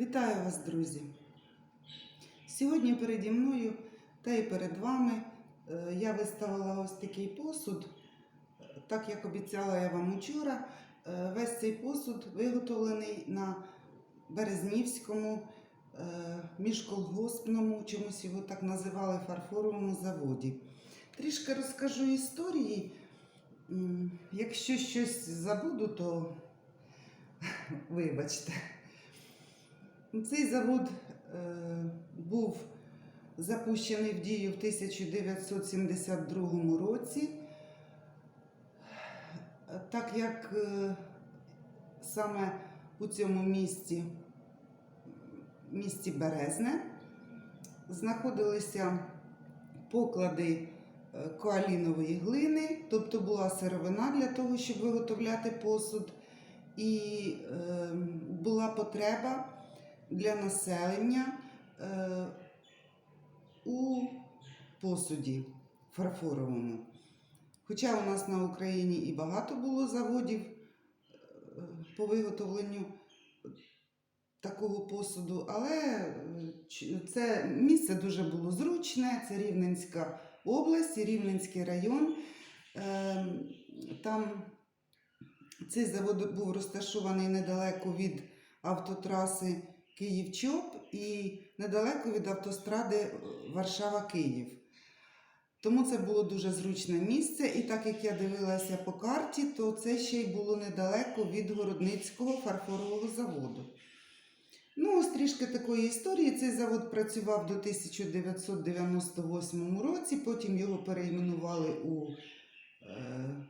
Вітаю вас, друзі! Сьогодні переді мною та й перед вами е, я виставила ось такий посуд. Так як обіцяла я вам учора, е, весь цей посуд виготовлений на Березнівському е, міжколгоспному, чомусь його так називали фарфоровому заводі. Трішки розкажу історії. Якщо щось забуду, то вибачте. Цей завод е, був запущений в дію в 1972 році, так як е, саме у цьому місті, місті Березне, знаходилися поклади е, коалінової глини, тобто була сировина для того, щоб виготовляти посуд, і була потреба для населення е, у посуді фарфоровому. Хоча у нас на Україні і багато було заводів е, по виготовленню такого посуду, але е, це місце дуже було зручне, це Рівненська область, Рівненський район. Там цей завод був розташований недалеко від автотраси Київ-Чоп і недалеко від автостради е, Варшава-Київ. Тому це було дуже зручне місце, і так як я дивилася по карті, то це ще й було недалеко від Городницького фарфорового заводу. Ну, ось трішки такої історії. Цей завод працював до 1998 році, потім його перейменували у е,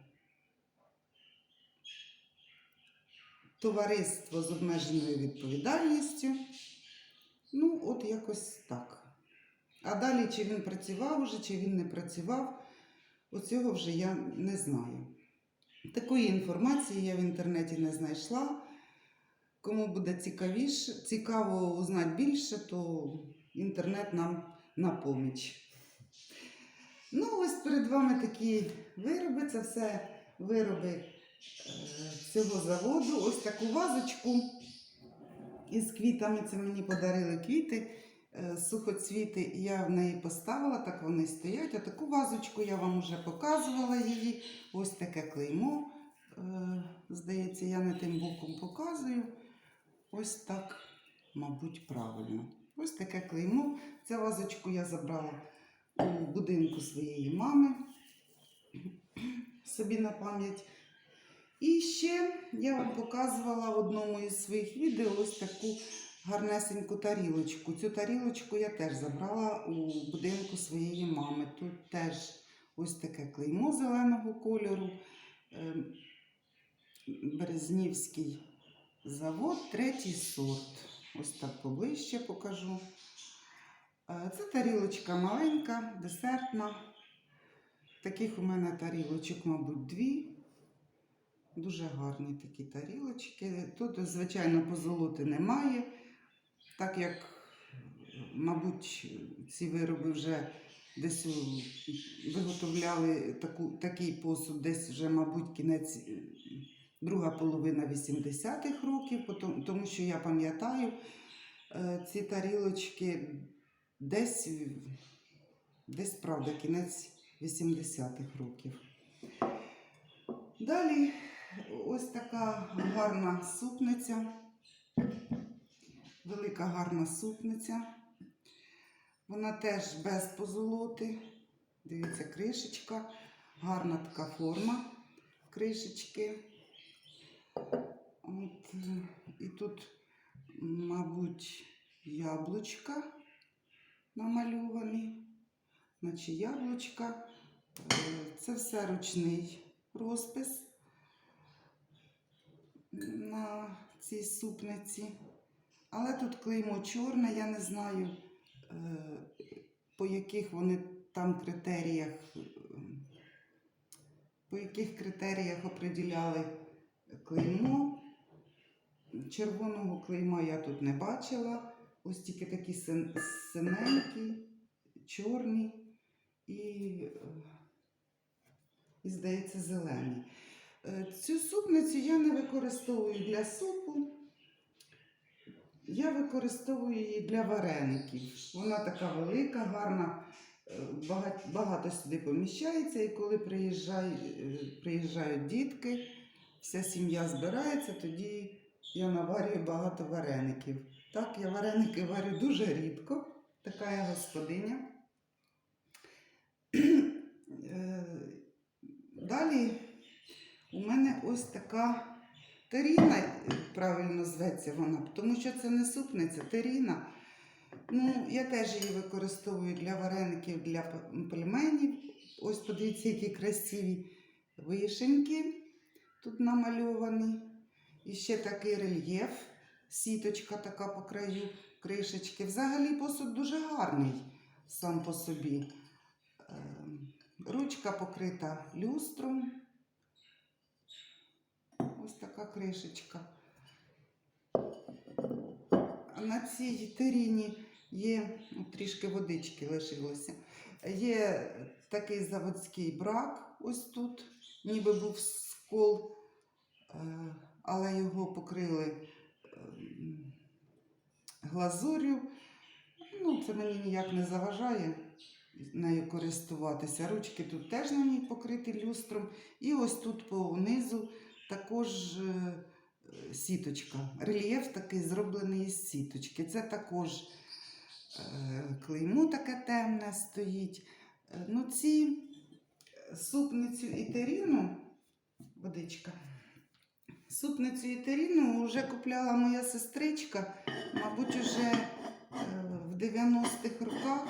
товариство з обмеженою відповідальністю. Ну, от якось так. А далі, чи він працював уже, чи він не працював, оцього вже я не знаю. Такої інформації я в інтернеті не знайшла. Кому буде цікавіше, цікаво узнати більше, то інтернет нам на поміч. Ну, ось перед вами такі вироби. Це все вироби цього заводу. Ось таку вазочку із квітами. Це мені подарили квіти, е, сухоцвіти. Я в неї поставила, так вони стоять. А таку вазочку я вам вже показувала її. Ось таке клеймо. Е, Здається, я не тим боком показую. Ось так, мабуть, правильно. Ось таке клеймо. Цю вазочку я забрала у будинку своєї мами собі на пам'ять. І ще я вам показувала в одному із своїх відео ось таку гарнесеньку тарілочку. Цю тарілочку я теж забрала у будинку своєї мами. Тут теж ось таке клеймо зеленого кольору. Ем, Березнівський завод, третій сорт. Ось так поближче покажу. Е, Це тарілочка маленька, десертна. Таких у мене тарілочок, мабуть, дві. Дуже гарні такі тарілочки. Тут, звичайно, позолоти немає, так як, мабуть, ці вироби вже десь виготовляли таку, такий посуд, десь вже, мабуть, кінець, друга половина 80-х років, тому що я пам'ятаю е, ці тарілочки десь, десь, правда, кінець 80-х років. Далі ось така гарна супниця, велика гарна супниця. Вона теж без позолоти. Дивіться, кришечка, гарна така форма кришечки. От, і тут, мабуть, яблучка намальовані, наче яблучка. Е, Це все ручний розпис на цій супниці. Але тут клеймо чорне, я не знаю, е, по яких вони там критеріях, по яких критеріях оприділяли клеймо. Червоного клейма я тут не бачила. Ось тільки такі синенькі, чорні і, е, і здається, зелені. Е, Цю супницю я не використовую для супу. Я використовую її для вареників. Вона така велика, гарна, е, багато, сюди поміщається. І коли приїжджай, е, приїжджають дітки, вся сім'я збирається, тоді я наварюю багато вареників. Так, я вареники варю дуже рідко, така я господиня. Е, Далі у мене ось така теріна, е, правильно зветься вона, тому що це не супниця, теріна. Ну, я теж її використовую для вареників, для пельменів. Ось подивіться, які красиві вишеньки тут намальовані. І ще такий рельєф, сіточка така по краю кришечки. Взагалі посуд дуже гарний сам по собі. Ем, Ручка покрита люстром. Ось така кришечка. На цій теріні є ну, трішки водички лишилося. Є такий заводський брак ось тут, ніби був скол, е, але його покрили ем, глазур'ю. Ну, це мені ніяк не заважає нею користуватися. Ручки тут теж на ній покриті люстром. І ось тут понизу також е, е, сіточка. Рельєф такий зроблений із сіточки. Це також е, клеймо таке темне стоїть. Ну, ці супницю і теріну, водичка. Супницю і теріну вже купляла моя сестричка, мабуть, уже в 90-х роках.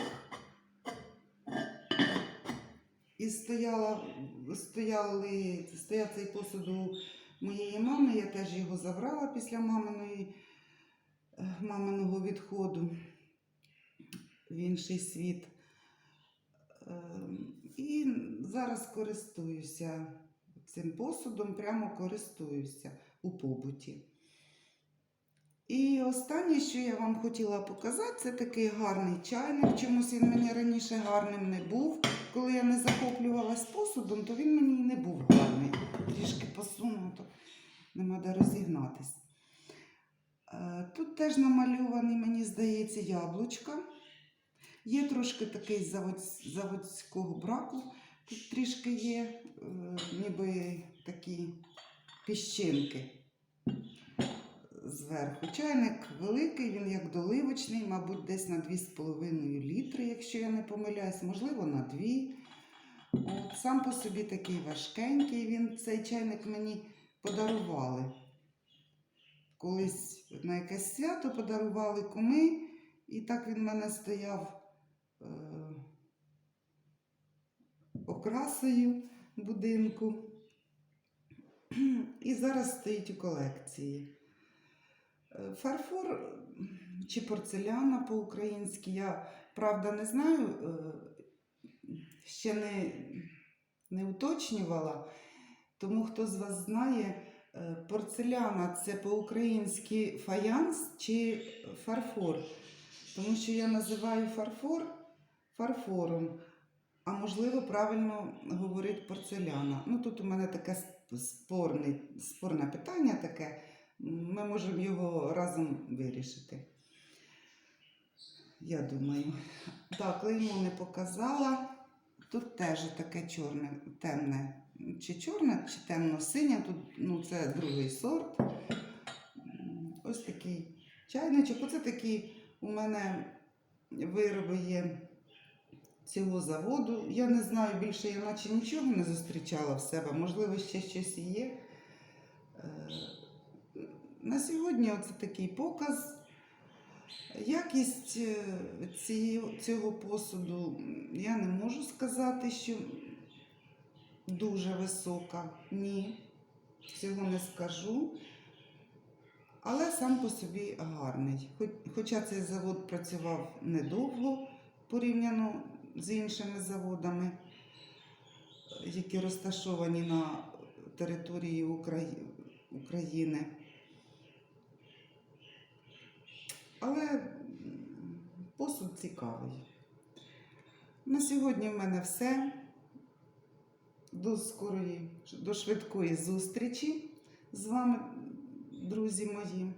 І стояла, стояли, стояв цей посуд у моєї мами. Я теж його забрала після маминої, е, маминого відходу в інший світ. Ем, І зараз користуюся цим посудом, прямо користуюся у побуті. І останнє, що я вам хотіла показати, це такий гарний чайник. Чомусь він мені раніше гарним не був. Коли я не захоплювалась посудом, то він мені не був гарний. Трішки посунуто, нема де розігнатись. Е, Тут теж намальований, мені здається, яблучка. Є трошки такий завод, заводського браку. Тут трішки є, е, ніби такі піщинки зверху. Чайник великий, він як доливочний, мабуть, десь на 2,5 літри, якщо я не помиляюсь, можливо, на 2. От, сам по собі такий важкенький. Він цей чайник мені подарували. Колись на якесь свято подарували куми, і так він в мене стояв е, окрасою будинку. І зараз стоїть у колекції. Фарфор чи порцеляна по-українськи, я правда не знаю, е, ще не, не уточнювала. Тому хто з вас знає, е, порцеляна це по-українськи фаянс чи фарфор. Тому що я називаю фарфор фарфором, а можливо, правильно говорить порцеляна. Ну тут у мене таке спорне, спорне питання таке. Ми можемо його разом вирішити. Я думаю. Так, клеймо не показала. Тут теж таке чорне, темне, чи чорне, чи темно-синє. Тут ну, це другий сорт. Ось такий чайничок. Оце такі у мене вироби є цього заводу. Я не знаю більше, я наче нічого не зустрічала в себе. Можливо, ще щось є. На сьогодні оце такий показ. Якість е, цього посуду я не можу сказати, що дуже висока. Ні, цього не скажу. Але сам по собі гарний. Хоча цей завод працював недовго порівняно з іншими заводами, які розташовані на території Украї- України. Але посуд цікавий. На сьогодні в мене все. До скорої, до швидкої зустрічі з вами, друзі мої.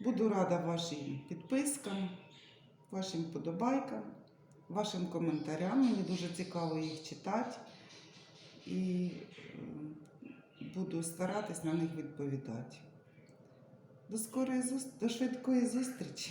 Буду рада вашим підпискам, вашим вподобайкам, вашим коментарям. Мені дуже цікаво їх читати. І буду старатись на них відповідати. До скорої до швидкої зустрічі!